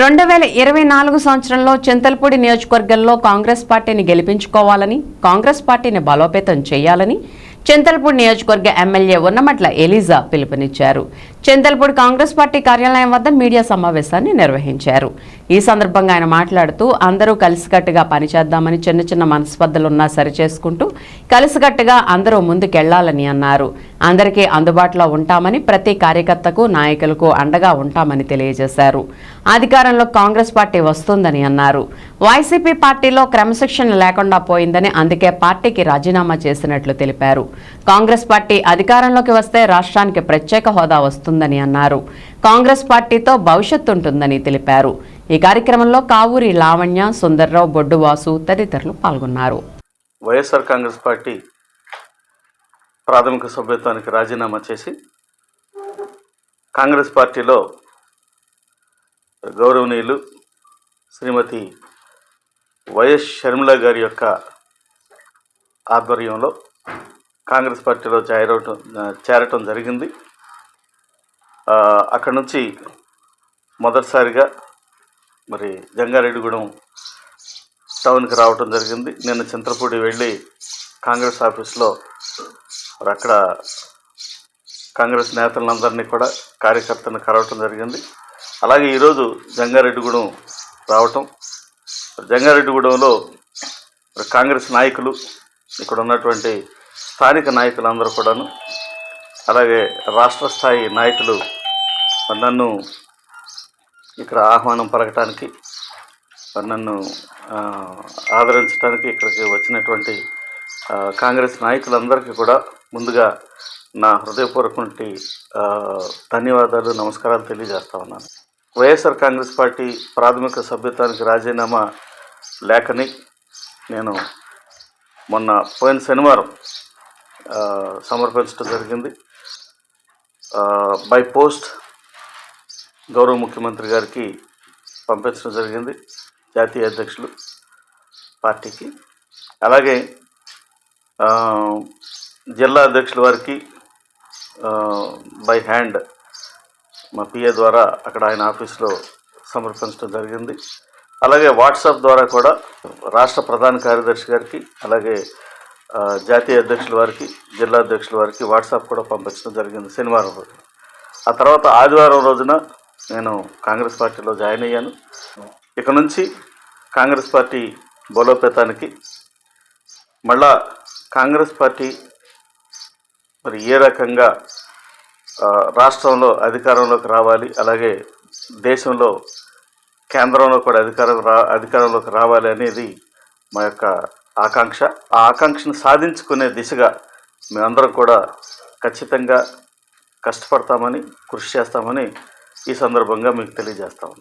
రెండు వేల ఇరవై నాలుగు సంవత్సరంలో చింతల్పూడి నియోజకవర్గంలో కాంగ్రెస్ పార్టీని గెలిపించుకోవాలని కాంగ్రెస్ పార్టీని బలోపేతం చేయాలని చింతల్పూడి నియోజకవర్గ ఎమ్మెల్యే ఉన్నమట్ల ఎలిజా పిలుపునిచ్చారు. చింతల్పూడి కాంగ్రెస్ పార్టీ కార్యాలయం వద్ద మీడియా సమావేశాన్ని నిర్వహించారు. ఈ సందర్భంగా ఆయన మాట్లాడుతూ అందరూ కలిసికట్టుగా పనిచేద్దామని చిన్న చిన్న మనస్పర్ధలున్నా సరిచేసుకుంటూ కలిసికట్టుగా అందరూ ముందుకెళ్ళాలని అన్నారు. అందరికీ అందుబాటులో ఉంటామని ప్రతి కార్యకర్తకు నాయకులకు అండగా ఉంటామని తెలియజేశారు. అధికారంలో కాంగ్రెస్ పార్టీ వస్తుందని అన్నారు. వైసీపీ పార్టీలో క్రమశిక్షణ లేకుండా పోయిందని అందుకే పార్టీకి రాజీనామా చేసినట్లు తెలిపారు. కాంగ్రెస్ పార్టీ అధికారంలోకి వస్తే రాష్ట్రానికి ప్రత్యేక హోదా వస్తుందని అన్నారు. కాంగ్రెస్ పార్టీతో భవిష్యత్తు ఉంటుందని తెలిపారు. ఈ కార్యక్రమంలో కావూరి లావణ్య సుందర్రావు బొడ్డువాసు తదితరులు పాల్గొన్నారు. వైఎస్ఆర్ కాంగ్రెస్ పార్టీ ప్రాథమిక సభ్యత్వానికి రాజీనామా చేసి కాంగ్రెస్ పార్టీలో గౌరవనీయులు శ్రీమతి వైఎస్ షర్మిల గారి యొక్క ఆధ్వర్యంలో కాంగ్రెస్ పార్టీలో చేరవటం చేరటం జరిగింది. అక్కడి నుంచి మొదటిసారిగా మరి జంగారెడ్డిగూడెం టౌన్కి రావటం జరిగింది. నేను చింతపూడి వెళ్ళి కాంగ్రెస్ ఆఫీస్లో మరి అక్కడ కాంగ్రెస్ నేతలందరినీ కూడా కార్యకర్తలను కలవటం జరిగింది. అలాగే ఈరోజు జంగారెడ్డిగూడెం రావటం. జంగారెడ్డిగూడెంలో కాంగ్రెస్ నాయకులు ఇక్కడ ఉన్నటువంటి స్థానిక నాయకులందరూ కూడాను అలాగే రాష్ట్ర స్థాయి నాయకులు నన్ను ఇక్కడ ఆహ్వానం పలకటానికి నన్ను ఆదరించడానికి ఇక్కడికి వచ్చినటువంటి కాంగ్రెస్ నాయకులందరికీ కూడా ముందుగా నా హృదయపూర్వకటి ధన్యవాదాలు నమస్కారాలు తెలియజేస్తా ఉన్నాను. వైఎస్ఆర్ కాంగ్రెస్ పార్టీ ప్రాథమిక సభ్యత్వానికి రాజీనామా లేఖని నేను మొన్న పోయిన శనివారం సమర్పించడం జరిగింది. బై పోస్ట్ గౌరవ ముఖ్యమంత్రి గారికి పంపించడం జరిగింది. జాతీయ అధ్యక్షులు పార్టీకి. అలాగే జిల్లా అధ్యక్షుల వారికి బై హ్యాండ్ మా పిఏ ద్వారా అక్కడ ఆయన ఆఫీస్లో సమర్పించడం జరిగింది. అలాగే వాట్సాప్ ద్వారా కూడా రాష్ట్ర ప్రధాన కార్యదర్శి గారికి అలాగే జాతీయ అధ్యక్షుల వారికి జిల్లా అధ్యక్షుల వారికి వాట్సాప్ కూడా పంపించడం జరిగింది శనివారం రోజు ఆ తర్వాత ఆదివారం రోజున నేను కాంగ్రెస్ పార్టీలో జాయిన్ అయ్యాను. ఇక నుంచి కాంగ్రెస్ పార్టీ బలోపేతానికి మళ్ళా కాంగ్రెస్ పార్టీ మరి ఏ రకంగా రాష్ట్రంలో అధికారంలోకి రావాలి అలాగే దేశంలో కేంద్రంలో కూడా అధికారం రా అధికారంలోకి రావాలి అనేది మా యొక్క ఆకాంక్ష. ఆ ఆకాంక్షను సాధించుకునే దిశగా మేమందరం కూడా ఖచ్చితంగా కష్టపడతామని కృషి చేస్తామని ఈ సందర్భంగా మీకు తెలియజేస్తాము